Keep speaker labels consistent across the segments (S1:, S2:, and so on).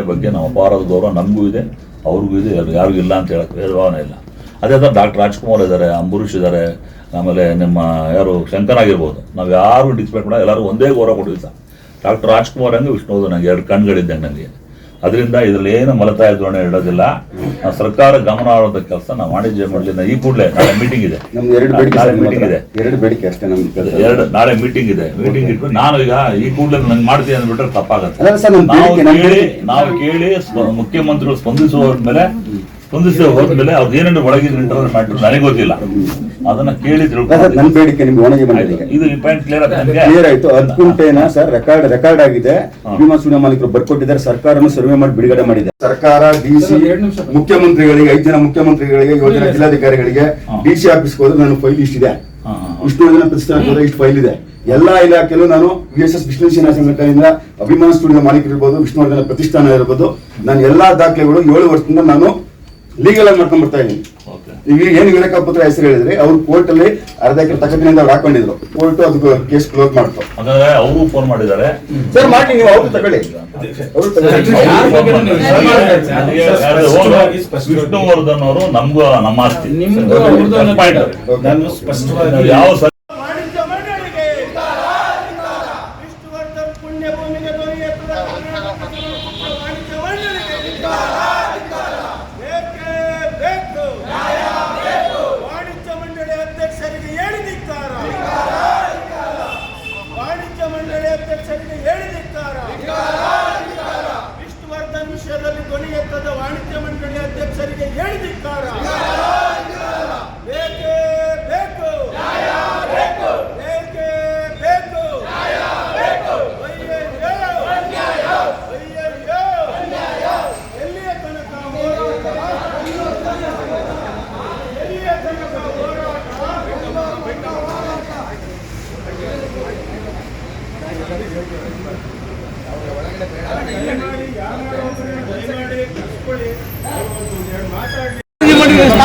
S1: ಬಗ್ಗೆ ನಮ್ಮ ಅಪಾರದ ಗೌರವ ನಮಗೂ ಇದೆ, ಅವ್ರಿಗೂ ಇದೆ ಯಾರು- ಯಾರಿಗೂ ಇಲ್ಲ ಅಂತ ಹೇಳಕ್ಕೆ ಭಾವನೆ ಇಲ್ಲ. ಅದೇ ಥರ ಡಾಕ್ಟರ್ ರಾಜ್ಕುಮಾರ್ ಇದ್ದಾರೆ, ಅಂಬರೀಷ್ ಇದ್ದಾರೆ, ಆಮೇಲೆ ನಿಮ್ಮ ಯಾರು, ಶಂಕರ್ ಆಗಿರ್ಬೋದು. ನಾವು ಯಾರು ಡಿಸ್ಪೆಕ್ಟ್ ಮಾಡೋ ಎಲ್ಲರೂ ಒಂದೇ ಗೌರವ ಕೊಟ್ಟಿದ್ದ ಡಾಕ್ಟರ್ ರಾಜ್ಕುಮಾರ್ ಹಂಗೆ ವಿಷ್ಣುವುದು ನನಗೆ ಎರಡು ಕಣ್ಗಳಿದ್ದಂಗೆ ನನಗೆ ಅದರಿಂದ ಇದರಲ್ಲಿ ಏನು ಮಲತಾಯ ಧೋರಣೆ ಇಡೋದಿಲ್ಲ ಸರ್ಕಾರ ಗಮನ ಆಡೋದ ಕೆಲಸ ನಾವು ವಾಣಿಜ್ಯ ಮಾಡಲಿ ಈ ಕೂಡಲೇ ನಾಳೆ ಮೀಟಿಂಗ್ ಇದೆ. ಮೀಟಿಂಗ್ ಇದೆ.
S2: ಎರಡು ಬೇಡಿಕೆ ಅಷ್ಟೇ ನಮ್ಗೆ
S1: ಎರಡು ನಾಳೆ ಮೀಟಿಂಗ್ ಇದೆ. ಮೀಟಿಂಗ್ ಇಟ್ಬಿಟ್ಟು ನಾನು ಈಗ ಈ ಕೂಡಲೇ ನಂಗೆ ಮಾಡ್ತೀನಿ ಅಂದ್ಬಿಟ್ರೆ ತಪ್ಪಾಗತ್ತೆ. ನಾವು ಕೇಳಿ ನಾವು ಕೇಳಿ ಮುಖ್ಯಮಂತ್ರಿಗಳು ಸ್ಪಂದಿಸುವ ಮೇಲೆ ಸ್ಪಂದಿಸಿ ಹೋದ್ಮೇಲೆ ಅವ್ರು ಏನೇನು ಒಳಗಿದ್ರು ಇಂಟರ್ವ್ಯೂ ಮಾಡಿದ್ರು ನನಗೆ ಗೊತ್ತಿಲ್ಲ. ಅದನ್ನ ಕೇಳಿದ್ರು
S2: ಸರ್, ನನ್ನ ಬೇಡಿಕೆ ನಿಮ್ಗೆ ಒಣಗಿ ಮಾಡಿದೆ
S1: ಇದು ಪಾಯಿಂಟ್ ಕ್ಲಿಯರ್?
S2: ಕ್ಲಿಯರ್ ಆಯ್ತು ಹತ್ತು ಕುಂಟೆನ ಸರ್ ರೆಕಾರ್ಡ್ ರೆಕಾರ್ಡ್ ಆಗಿದೆ. ವಿಮಾ ಸುಣ್ಯ ಮಾಲೀಕರು ಬರ್ಕೊಟ್ಟಿದ್ದಾರೆ. ಸರ್ಕಾರನು ಸರ್ವೆ ಮಾಡಿ ಬಿಡುಗಡೆ ಮಾಡಿದೆ. ಸರ್ಕಾರ ಡಿಸಿ ಮುಖ್ಯಮಂತ್ರಿಗಳಿಗೆ ಐದು ಜನ ಮುಖ್ಯಮಂತ್ರಿಗಳಿಗೆ ಯೋಜನೆ ಜನ ಜಿಲ್ಲಾಧಿಕಾರಿಗಳಿಗೆ ಡಿಸಿ ಆಫೀಸ್ಗೆ ಹೋದ್ರೆ ನನ್ನ ಫೈಲ್ ಇಷ್ಟಿದೆ. ಇಷ್ಟು ಜನ ಪ್ರತಿಷ್ಠಾನ ಇಷ್ಟು ಫೈಲ್ ಇದೆ. ಎಲ್ಲಾ ಇಲಾಖೆಯಲ್ಲೂ ನಾನು ವಿ ಎಸ್ ಎಸ್ ವಿಷ್ಣು ಸೇನಾ ಸಂಘಟನೆಯಿಂದ ಅಭಿಮಾನ ಸ್ಟುಡಿಯೋ ಮಾಲೀಕರು ಇರ್ಬೋದು ವಿಷ್ಣುವರ್ಧನ ಪ್ರತಿಷ್ಠಾನ ಇರ್ಬೋದು ನಾನು ಎಲ್ಲಾ ದಾಖಲೆಗಳು ಏಳು ವರ್ಷದಿಂದ ನಾನು ಲೀಗಲ್ ಆಗಿ ಮಾಡ್ಕೊಂಡ್ ಬರ್ತಾ ಇದ್ದೀನಿ. ಈಗ ಏನ್ ವಿವೇಕ ಪುತ್ರ ಹೆಸರು ಹೇಳಿದ್ರೆ ಅವ್ರು ಕೋರ್ಟ್ ಅಲ್ಲಿ ಅರ್ಧ ಎಕರೆ ತಕತಿನಿಂದ ಅವ್ರು ಹಾಕೊಂಡಿದ್ರು. ಕೋರ್ಟ್ ಅದಕ್ಕೆ ಕೇಸ್ ಕ್ಲೋಸ್ ಮಾಡ್ತು.
S1: ಹಾಗಾದ್ರೆ ಅವರು ಫೋನ್ ಮಾಡಿದ್ದಾರೆ.
S2: ಸರ್ ಮಾಡಿ ನೀವು ಅವ್ರು ತಗೊಳ್ಳಿ.
S1: ವಿಷ್ಣುವರ್ಧನ್ ಅವರು ನಮಗೂ ನಮ್ಮ ಆಸ್ತಿ. ಯಾವ ಸರ್
S3: ವಾಣಿಜ್ಯ ಮಂಡಳಿಗೆ ವಿಷ್ಣುವರ್ಧನ್ ಪುಣ್ಯ ಭೂಮಿಗೆ ಧ್ವನಿ ಎತ್ತದ ಕರ್ನಾಟಕ ವಾಣಿಜ್ಯ ಮಂಡಳಿಗೆ ಬೇಕೇ ಬೇಕು ವಾಣಿಜ್ಯ ಮಂಡಳಿ ಅಧ್ಯಕ್ಷರಿಗೆ ಹೇಳಿದಿಕ್ಕಾರ ವಾಣಿಜ್ಯ ಮಂಡಳಿ ಅಧ್ಯಕ್ಷರಿಗೆ ಹೇಳಿದಿಕ್ಕಾರ ವಿಷ್ಣುವರ್ಧನ್ ವಿಷಯದಲ್ಲಿ ಧ್ವನಿ ಎತ್ತದ ವಾಣಿಜ್ಯ ಮಂಡಳಿ ಅಧ್ಯಕ್ಷರಿಗೆ ಹೇಳಿದಿಕ್ಕಾರ ಬೇಕೇ ಬೇಕು! ಎಲ್ಲಿಯ ತನಕ ಹೋರಾಟ? ಎಲ್ಲಿಯ ತನಕ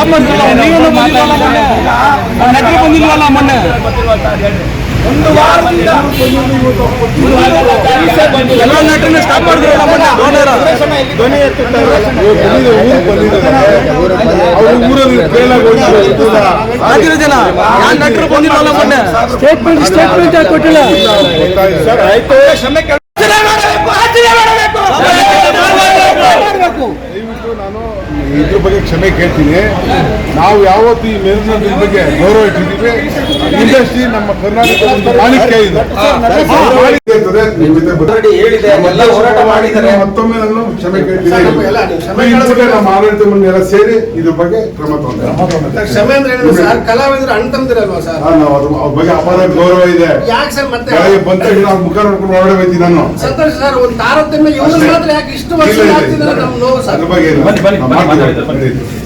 S4: ಬಂದಿಲ್ವಲ್ಲ ಮೊನ್ನೆ ನಟರು ಬಂದಿಲ್ವಲ್ಲ ಮೊನ್ನೆ ಒಂದು ವಾರದಿಂದ ಎಲ್ಲ ನಟರನ್ನ ಸ್ಟಾಪ್ ಮಾಡಿದ್ರಲ್ಲ ಮೊನ್ನೆ ರೋಡರ ಆಗಿರೋ ಜನ ಯಾವ ನಟರು ಬಂದಿಲ್ವಲ್ಲ ಮೊನ್ನೆ ಸ್ಟೇಟ್ಮೆಂಟ್ ಸ್ಟೇಟ್ಮೆಂಟ್ ಕೊಟ್ಟಿಲ್ಲ
S2: ಸರ್ ಆಯ್ತು.
S5: ಇದ್ರ ಬಗ್ಗೆ ಕ್ಷಮೆ ಕೇಳ್ತೀನಿ. ನಾವು ಯಾವತ್ತು ಈ ಮೇಲಿನ ಬಗ್ಗೆ ಗೌರವ ಇಟ್ಟಿದ್ದೀವಿ. ಇಂಡಸ್ಟ್ರಿ ನಮ್ಮ ಕರ್ನಾಟಕದ ಇದೆ.
S6: ಮಾಡಿದ್ದಾರೆ.
S5: ಮತ್ತೊಮ್ಮೆ ನಾನು ಕ್ಷಮೆ ಕೇಳ್ತೀನಿ. ನಮ್ಮ ಆಡಳಿತ ಮಂಡಳಿ ಎಲ್ಲ ಸೇರಿ ಇದ್ರ ಬಗ್ಗೆ ಕ್ರಮ ತಗೊಂಡ್ರೆ
S3: ಕ್ಷಮೆ ಅಂದ್ರೆ ಸರ್. ಕಲಾವಿದರು ಅಣ್ಣ ತಮ್ದಿರಲ್ವಾ ಸರ್
S5: ನಾವು ಅದ್ರ ಬಗ್ಗೆ ಅಪಾರ ಗೌರವ ಇದೆ.
S3: ಯಾಕೆ ಸರ್ ಮತ್ತೆ
S5: ಬೆಳಗ್ಗೆ ಬಂದ ನಾವು ಮುಖ ನೋಡ್ಕೊಂಡು ಹೊರಗಡೆ ಹೋಯ್ತೀನಿ ನಾನು.
S3: ಸಂತೋಷ ಸರ್ ಒಂದು ತಾರತಮ್ಯ ಮಾತ್ರ ಯಾಕೆ ಇಷ್ಟು ವರ್ಷ ಆಗ್ತಿದ್ದಾರೆ. ನೋವು ಸರ್?
S5: ಬಗ್ಗೆ
S6: ಬನ್ನಿ, ಬನ್ನಿ, فايده
S5: فنيه